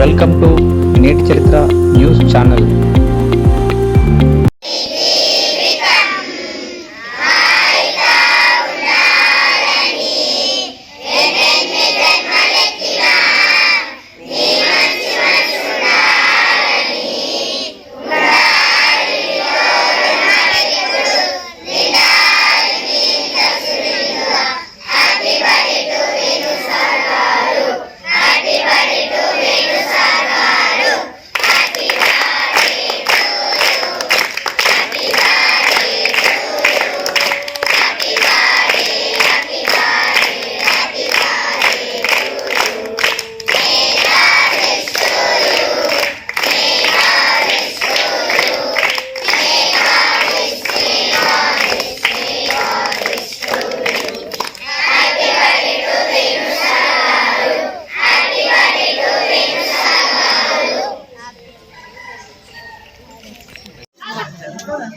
Welcome to నేటి చరిత్ర news channel. 吧？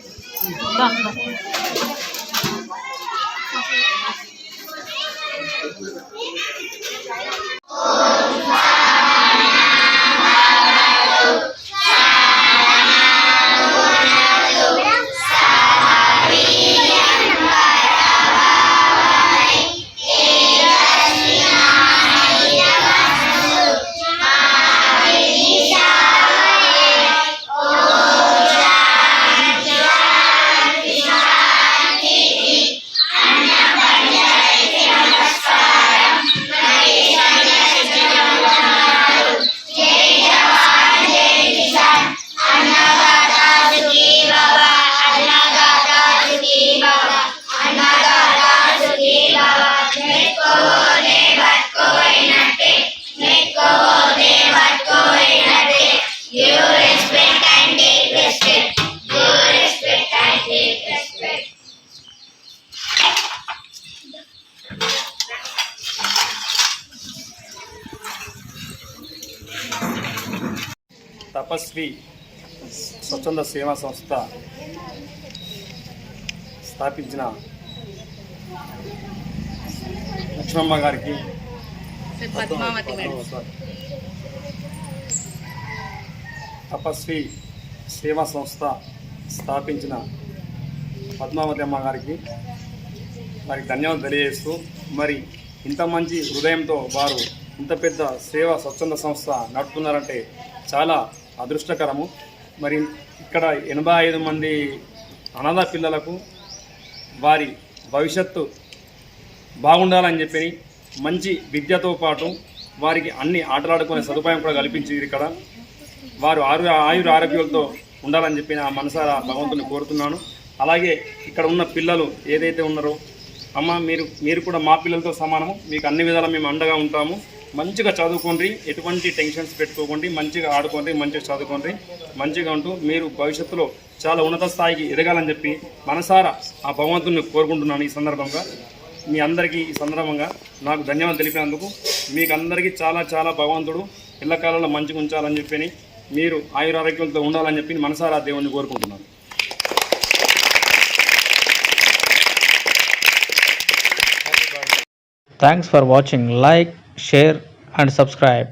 తపస్వి స్వచ్ఛంద సేవా సంస్థ స్థాపించిన లక్ష్మమ్మ గారికి. తపస్వి సేవా సంస్థ స్థాపించిన పద్మావతి అమ్మ గారికి వారికి ధన్యవాదాలు తెలియజేస్తూ మరి ఇంత మంచి హృదయంతో వారు ఇంత పెద్ద సేవా స్వచ్ఛంద సంస్థ నడుపుతున్నారంటే చాలా అదృష్టకరము. మరి ఇక్కడ ఎనభై ఐదు మంది అనాథ పిల్లలకు వారి భవిష్యత్తు బాగుండాలని చెప్పి మంచి విద్యతో పాటు వారికి అన్ని ఆటలాడుకునే సదుపాయం కూడా కల్పించింది ఇక్కడ. వారు ఆరు ఆయుర ఆరోగ్యాలతో ఉండాలని చెప్పి ఆ మనసారా భగవంతుని కోరుతున్నాను. అలాగే ఇక్కడ ఉన్న పిల్లలు ఏదైతే ఉన్నారో అమ్మ మీరు మీరు కూడా మా పిల్లలతో సమానము. మీకు అన్ని విధాలా మేము అండగా ఉంటాము. మంచిగా చదువుకోండి ఎటువంటి టెన్షన్స్ పెట్టుకోకండి మంచిగా ఆడుకోండి మంచిగా చదువుకోండి మంచిగా ఉంటూ మీరు భవిష్యత్తులో చాలా ఉన్నత స్థాయికి ఎదగాలని చెప్పి మనసారా ఆ భగవంతుని కోరుకుంటున్నాను ఈ సందర్భంగా. మీ అందరికీ ఈ సందర్భంగా నాకు ధన్యవాదాలు తెలిపినందుకు మీకు అందరికీ చాలా చాలా భగవంతుడు ఇళ్ళకాలంలో మంచిగా ఉంచాలని చెప్పి మీరు ఆయురారోగ్యంతో ఉండాలని చెప్పి మనసారా దేవుణ్ణి కోరుకుంటున్నాను. Thanks for watching like share and subscribe